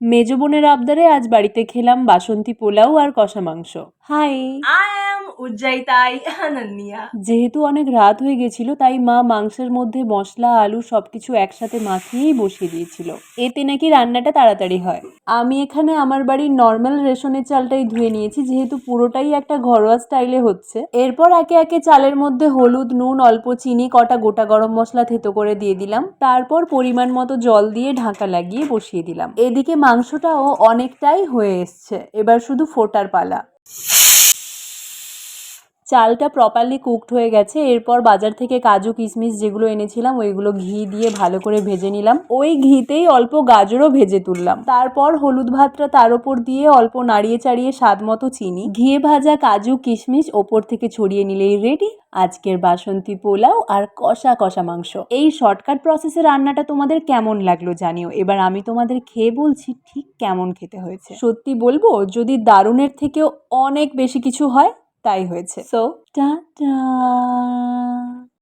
মেজ বোনের আবদারে আজ বাড়িতে খেলাম বাসন্তী পোলাও আর কষা মাংস। হাই। I am Ujjaitai যেহেতু অনেক রাত হয়ে গেছিল, তাই মা মাংসের মধ্যে মশলা, আলু সবকিছু একসাথে মাখিয়েই বসিয়ে দিয়েছিল। এতে নাকি রান্নাটা তাড়াতাড়ি হয়। আমি এখানে আমার বাড়ির নর্মাল রেশনের চালটাই ধুয়ে নিয়েছি, যেহেতু পুরোটাই একটা ঘরোয়া স্টাইলে হচ্ছে। এরপর একে একে চালের মধ্যে হলুদ, নুন, অল্প চিনি, কটা গোটা গরম মশলা থেতো করে দিয়ে দিলাম। তারপর পরিমাণ মতো জল দিয়ে ঢাকা লাগিয়ে বসিয়ে দিলাম। এদিকে মাংসটাও অনেকটাই হয়ে এসছে। এবার শুধু ফোটার পালা। চালটা প্রপারলি কুকড হয়ে গেছে। এরপর বাজার থেকে কাজু, কিশমিশ যেগুলো এনেছিলাম, ওইগুলো ঘি দিয়ে ভালো করে ভেজে নিলাম। ওই ঘিতেই অল্প গাজরও ভেজে তুললাম। তারপর হলুদ ভাতটা তার ওপর দিয়ে অল্প নাড়িয়ে চাড়িয়ে স্বাদ মতো চিনি ঘিয়ে ভাজা কাজু, কিশমিশ ওপর থেকে ছড়িয়ে নিলেই রেডি আজকের বাসন্তী পোলাও আর কষা কষা মাংস। এই শর্টকাট প্রসেসে রান্নাটা তোমাদের কেমন লাগল জানিও। এবার আমি তোমাদের খেয়ে বলছি ঠিক কেমন খেতে হয়েছে। সত্যি বলব, যদি দারুণের থেকেও অনেক বেশি কিছু হয় তাই হয়েছে। So tata